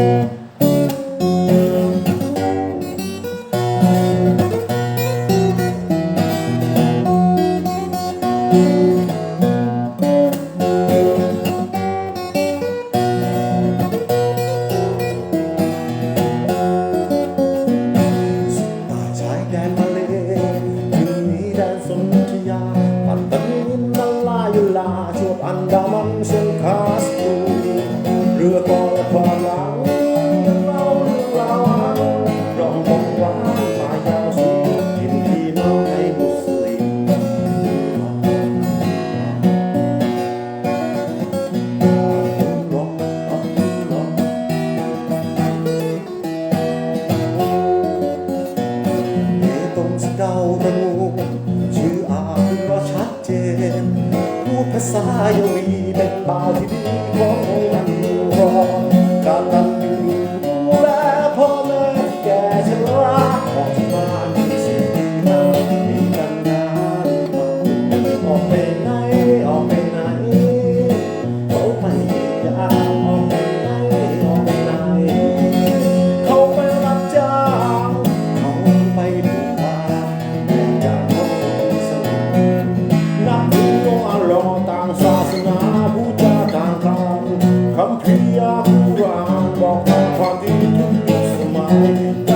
ป่ พูดภ บอ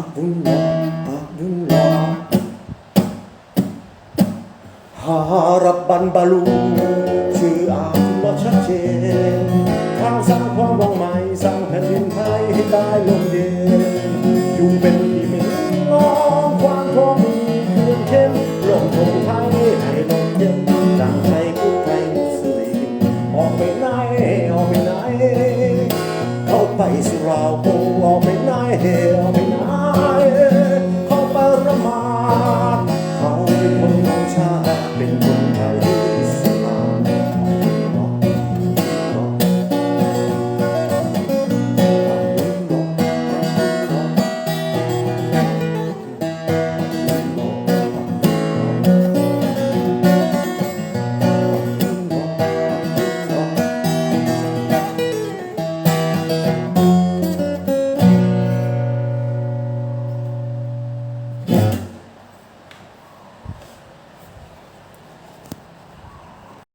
Abdullah, Abdullah Harapan baru ชื่ออาคุณบอกชัดเจนทางสร้างความหวังใหม่สร้างแผ่นดินไทยให้ได้ลมเย็นอยู่เป็นอีเมลงองความพอมีเพียงเข้มลมทงไทยให้ลมเย็นดังไทยพุทไทยสลิออกไปไหนออกไปไหนเข้าไปสุราโกออกไปไหนออกไป